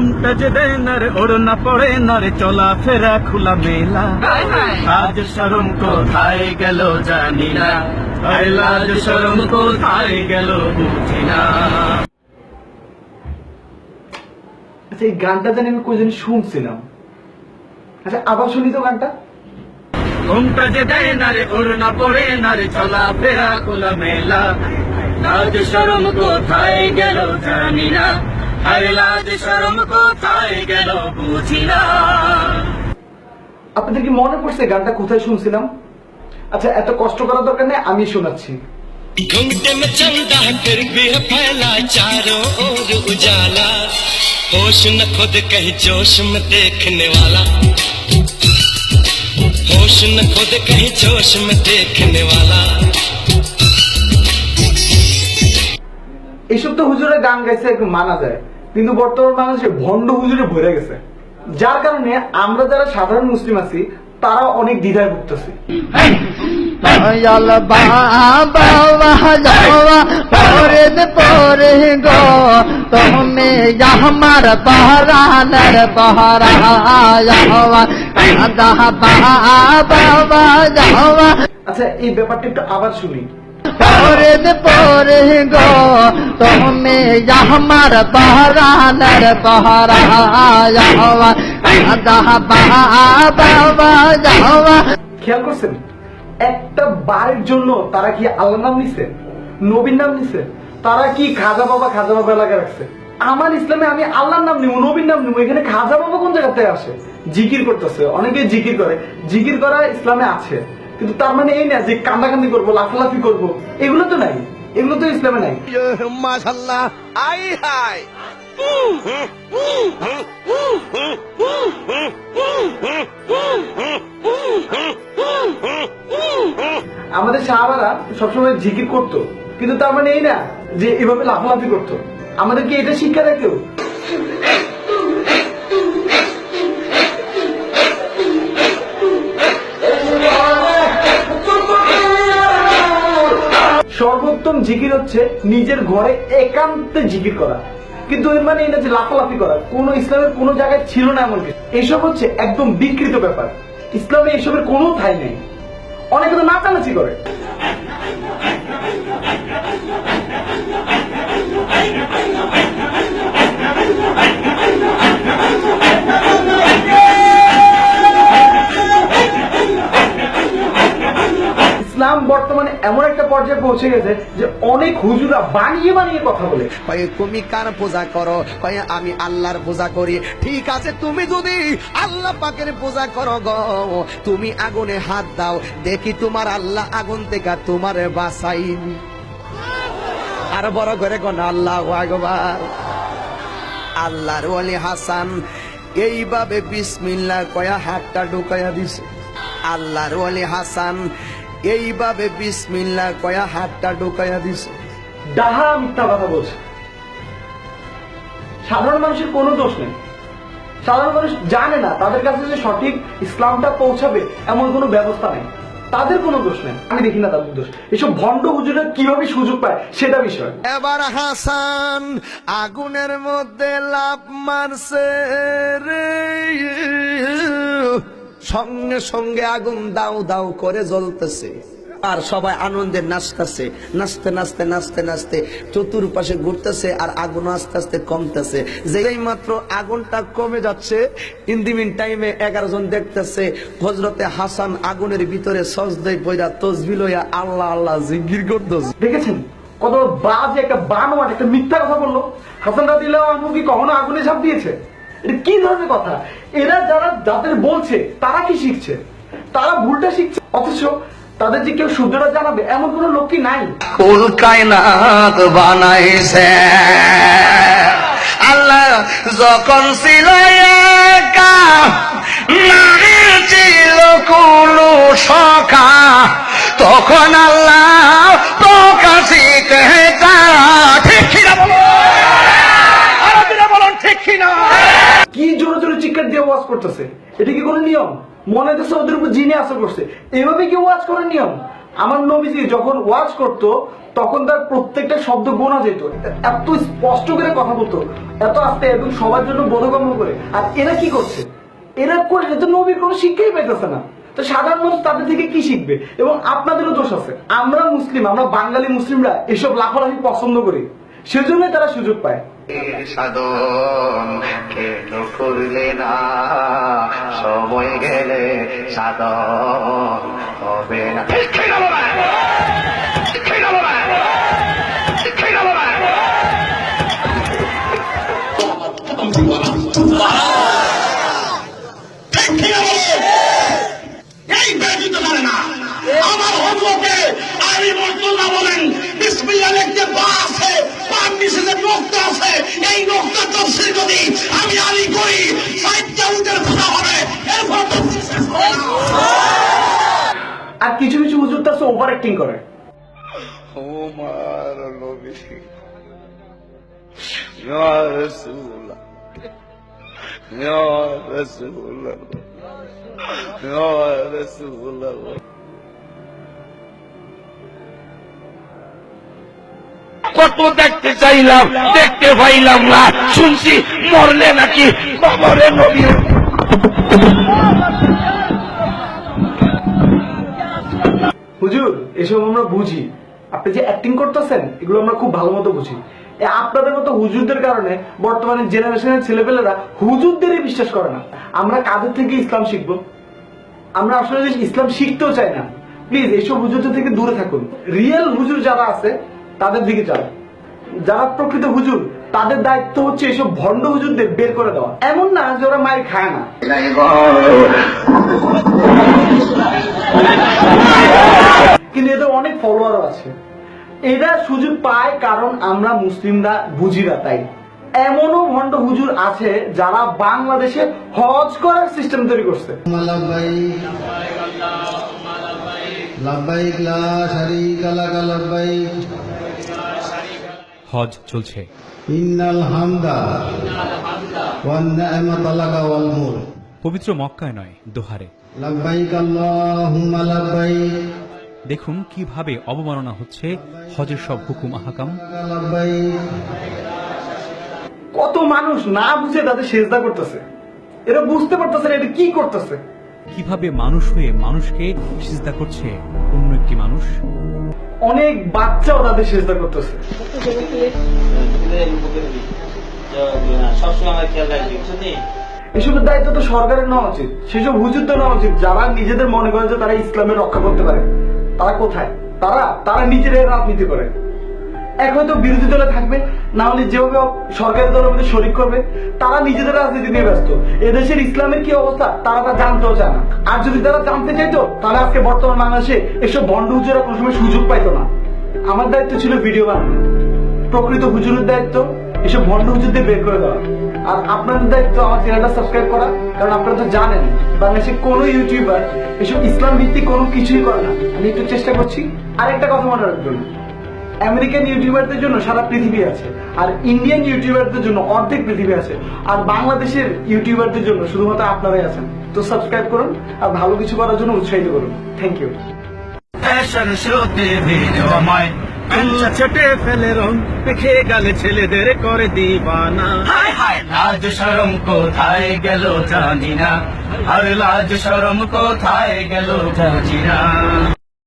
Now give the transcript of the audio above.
ঘুমটা যে দেয় না রে ওর না পড়ে না রে চলা ফেরা খোলা মেলা। আজ শরম কোথায় গেল জানি না। আরে লাজ শরম কোথায় গেল বুঝি না। আচ্ছা এই গানটা জানি আমি কোথায় শুনছিলাম। আচ্ছা আবার শুনি তো গানটা। ঘুমটা যে দেয় না রে ওর না পড়ে না রে চলা ফেরা খোলা মেলা। লাজ শরম কোথায় গেল জানি না। আরে লাজ শরম কোথায় গেল বুঝি না আপনাদের কি মনে পড়ছে গানটা কোথায় শুনছিলাম আচ্ছা এত কষ্ট করার দরকার নেই আমি শোনাচ্ছি घुंघटे में चंदा फिर भी है फैला चारों ओर उजाला होश न खुद कहीं जोश में देखने वाला होश न खुद कहीं जोश में देखने वाला এইসব তো হুজুরে গান গাইছে একটু মানা যায় কিন্তু বর্তমান মানুষে ভণ্ড হুজুরে ভরে গেছে। যার কারণে আমরা যারা সাধারণ মুসলিম আছি তারা অনেক দ্বিধায় ভুগতেছি। আমার আচ্ছা এই ব্যাপারটা একটু আবার শুনি। পরে পরে তুমি আমার যাওয়া বাবা যাওয়া খেয়াল করছেন? একটা বারের জন্য তারা কি আল্লাহ নাম নিছে? নবীর নাম নিছে? তারা কি খাজা বাবা খাজা বাবা এলাকা রাখছে? আমার ইসলামে আমি আল্লাহর নাম নিব, নবীর নাম নিব, এখানে খাজা বাবা কোন জায়গা থেকে আসে? জিকির করতেছে, অনেকে জিকির করে। জিকির করা ইসলামে আছে। কিন্তু তার মানে এই না যে কান্দাকান্দি করব লাফালাফি করব এগুলো তো নাই। এগুলো তো ইসলামে নাই। আই হাই। আমাদের সাহাবারা সবসময় জিকির করত কিন্তু তার মানে এই না যে এভাবে লাফালাফি করতো। আমাদেরকে এটা শিক্ষা দেখেও সর্বোত্তম জিকির হচ্ছে নিজের ঘরে একান্তে জিকির করা। কিন্তু এর মানে এটা যে লাফালাফি করা। কোন ইসলামের কোন জায়গায় ছিল না এমন কিছু। এসব হচ্ছে একদম বিকৃত ব্যাপার। ইসলামে এসবের কোনো ঠাই নেই। অনেকে তো নাচানাচি করে। পর্যায়ে পৌঁছে গেছে যে অনেক হুজুরা বানিয়ে বানিয়ে কথা বলে। তুমি কার পূজা করো? আমি আল্লাহর পূজা করি। ঠিক আছে, তুমি যদি আল্লাহ পাকের পূজা করো গো, তুমি আগুনে হাত দাও। দেখি তোমার আল্লাহ আগুন থেকে তোমার বাসাইনি আর বড় করে কোন, আল্লাহ আল্লাহর ওলি হাসান এইভাবে বিসমিল্লা কয়া হাতটা ঢুকাইয়া দিছে। আল্লাহর ওলি হাসান এইভাবে বিসমিল্লা কয়া হাতটা ঢুকাইয়া দিছে। ডাহা মিথ্যা কথা বলছে। সাধারণ মানুষের কোনো দোষ নেই। সাধারণ মানুষ জানে না তাদের কাছে যে সঠিক ইসলামটা পৌঁছাবে এমন কোনো ব্যবস্থা নেই। তাদের কোনো দোষ নেই। আমি দেখি না তাদের দোষ। এসব ভণ্ড হুজুরের কীভাবে সুযোগ পায় সেটা বিষয়। এবার হাসান আগুনের মধ্যে লাভ মারছে রে। সঙ্গে সঙ্গে আগুন দাও দাও করে জ্বলতেছে। আর সবাই আনন্দে নাচতেছে। নাচতে নাচতে নাচতে নাচতে চতুর্পাশে ঘুরতেছে আর আগুন আস্তে আস্তে কমতেছে। যেই মাত্র আগুনটা কমে যাচ্ছে ইন্দিমিন টাইমে এগারো জন দেখতেছে হজরতে হাসান আগুনের ভিতরে সজদে বইরা তসবি লইয়া আল্লাহ আল্লাহ জিগির করতেছে। দেখেছেন? কত বাজে একটা বানোয়াট, একটা মিথ্যা কথা বলল। হাসান রাদিল্লাহ কি কখনো আগুনে ঝাঁপ দিয়েছে? কি ধরনের কথা? এরা যারা যাদের বলছে, তারা কি শিখছে? তারা ভুলটা শিখছে। অথচ তাদের যে কেউ শুদ্ধটা জানাবে, এমন কোনো লোক কি নাই? কায়নাত বানাইছে। আল্লাহ যখন ছিল একা ছিল কোন সখা তখন আল্লাহ প্রকাশিত ঠিক কিনা বলো আরবিরা বলুন ঠিক কিনা কি জোরে জোরে চিৎকার দিয়ে ওয়াজ করতেছে। এটা কি কোনো নিয়ম? মনে হচ্ছে ওদের উপর জিনে আসর করছে এভাবে কি ওয়াজ করার নিয়ম? আমার নবীজি যখন ওয়াজ করত, তখন তার প্রত্যেকটা শব্দ গোনা যেত। এত স্পষ্ট করে কথা বলতো, এত আস্তে এবং সবার জন্য বোধগম্য করে। আর এরা কি করছে? এরা করে, এরা তো নবীর কোনো শিক্ষাই পাইতেছে না। তো সাধারণ মানুষ তাদের থেকে কি শিখবে? এবং আপনাদেরও দোষ আছে। আমরা মুসলিম, আমরা বাঙালি মুসলিমরা এসব লাফালাফি পছন্দ করি। সেজন্যই তারা সুযোগ পায়। সাধন কেন করলে না? সময় গেলে সাধন হবে না। এই ব্যতীত পারে না আমার হজরতে আমি মর্তুল্লাহ বলেন বিসমিল্লাহ লিখতে পা আছে পার নিচে যে নোক্তা আছে এই নোক্তা তফসির যদি আমি আলী করি সাহিত্য উঠের কথা হবে। এরপর তফসির শেষ হবে আর কিছু কিছু হুজুর তার ওভার অ্যাক্টিং করে। আমার নবী। ইয়া রাসূলুল্লাহ। ইয়া রাসূলুল্লাহ। ইয়া রাসূলুল্লাহ। কত দেখতে চাইলাম, দেখতে পাইলাম না। শুনছি মরলে নাকি বাবরে নবী। হুজুর, এসব আমরা বুঝি। আপনি যে অ্যাক্টিং করতেছেন, এগুলো আমরা খুব ভালো মতো বুঝি। আপনাদের মতো হুজুরদের কারণে বর্তমানে জেনারেশনের ছেলেপেলেরা হুজুরদেরই বিশ্বাস করে না। আমরা কাদের থেকে ইসলাম শিখব? আমরা আসলে ইসলাম শিখতেও চাই না। প্লিজ এইসব হুজুরদের থেকে দূরে থাকুন। রিয়েল হুজুর যারা আছে তাদের দিকে যান যারা প্রকৃত হুজুর, তাদের দায়িত্ব হচ্ছে এসব ভণ্ড হুজুরদের বের করে দেওয়া। এমন না যে ওরা মায়ের খায় না। কিন্তু এদের অনেক ফলোয়ার আছে। এরা সুযোগ পায় কারণ আমরা মুসলিমরা বুঝি না তাই। এমনও ভণ্ড হুজুর আছে যারা বাংলাদেশে হজ করার সিস্টেম তৈরি করছে। লাভবাইক লা শারিকা লাকা লাভবাইক হজ চলছে। পবিত্র মক্কায় নয় দোহারে। দেখুন কীভাবে অবমাননা হচ্ছে হজের সব হুকুম আহাকাম। কত মানুষ না বুঝে তাদের সেজদা করতেছে। এরা বুঝতে পারতেছে না এটা কি করতেছে। কীভাবে মানুষ হয়ে মানুষকে চিন্তা করছে অন্য একটি মানুষ? অনেক বাচ্চাও তাদের সেজদা করতেছে। এসবের দায়িত্ব তো সরকারের নেওয়া উচিত। সেসব হুজুরদের নেওয়া উচিত। যারা নিজেদের মনে করে যে তারা ইসলামের রক্ষা করতে পারে, তারা কোথায়? তারা তারা নিজেরাই রাজনীতি করে। এক হয়তো বিরোধী দলে থাকবে, না হলে যেভাবে সরকারি দলের মধ্যে শরিক করবে, তারা নিজেদের রাজনীতি নিয়ে ব্যস্ত। এদেশের ইসলামের কি অবস্থা, তারা তা জানতেও চায় না। আর যদি তারা জানতে চাইতো, তাহলে আজকে বর্তমান বাংলাদেশে এসব বন্ড হুজুরা কোনো সময় সুযোগ পাইতো না। আমার দায়িত্ব ছিল ভিডিও বানানো। প্রকৃত হুজুরের দায়িত্ব, এসব ভণ্ড হুজুরদের বের করে দেওয়া। আর আপনাদের দায়িত্ব আমার চ্যানেলটা সাবস্ক্রাইব করা, কারণ আপনারা তো জানেন, বাংলাদেশে কোনো ইউটিউবার এসব ইসলাম ভিত্তিক কোনো কিছুই করে না। আমি একটু চেষ্টা করছি আর একটা কথা মনে রাখবেন। আমেরিকান ইউটিউবারদের জন্য সারা পৃথিবী আছে আর ইন্ডিয়ান ইউটিউবারদের জন্য অর্ধেক পৃথিবী আছে আর বাংলাদেশের ইউটিউবারদের জন্য শুধুমাত্র আপনারাই আছেন। তো সাবস্ক্রাইব করুন আর ভালো কিছু করার জন্য উৎসাহিত করুন। থ্যাংক ইউ ফ্যাশন শোতে ছেটে ফেলে রং দেখে গেলে ছেলেদের করে দিবানা। হায় হায় লাজ শরম কোথায় গেল জানি না। আর লাজ শরম কোথায় গেল জানি না।